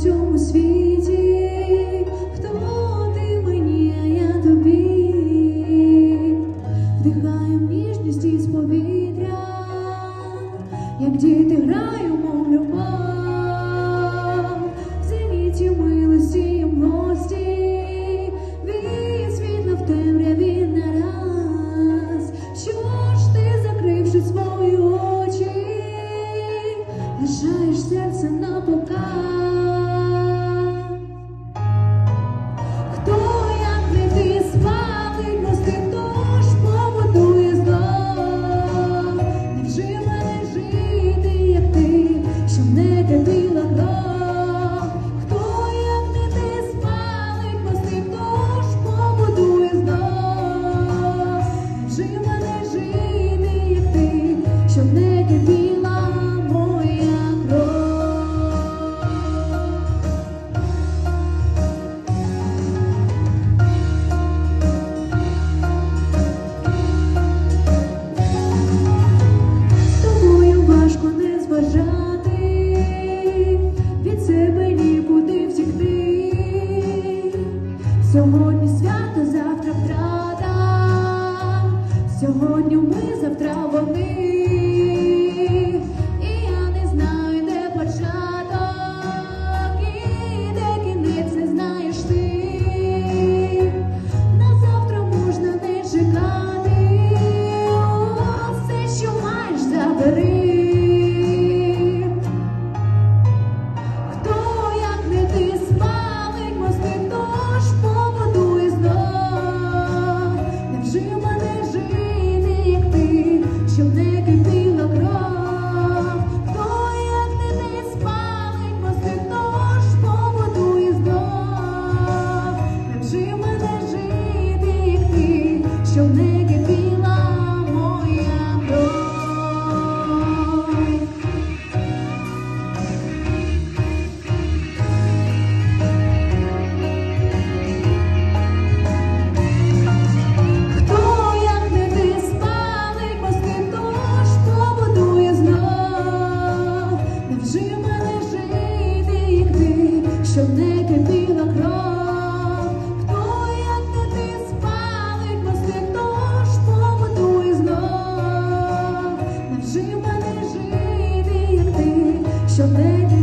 цьому світі, хто ти мені, а я тобі, вдихаю ніжність із повітря, як діти граємо Сьогодні свято, завтра втрата, сьогодні ми, завтра вони. І я не знаю, де початок, і де кінець не знаєш ти. На завтра можна не чекати, все, що маєш, забери. Щоб не кипіла моя кров? Хто, як не ти, спалить мости, тож побудує знов. Невже мене жити, щоб не кипіла знов.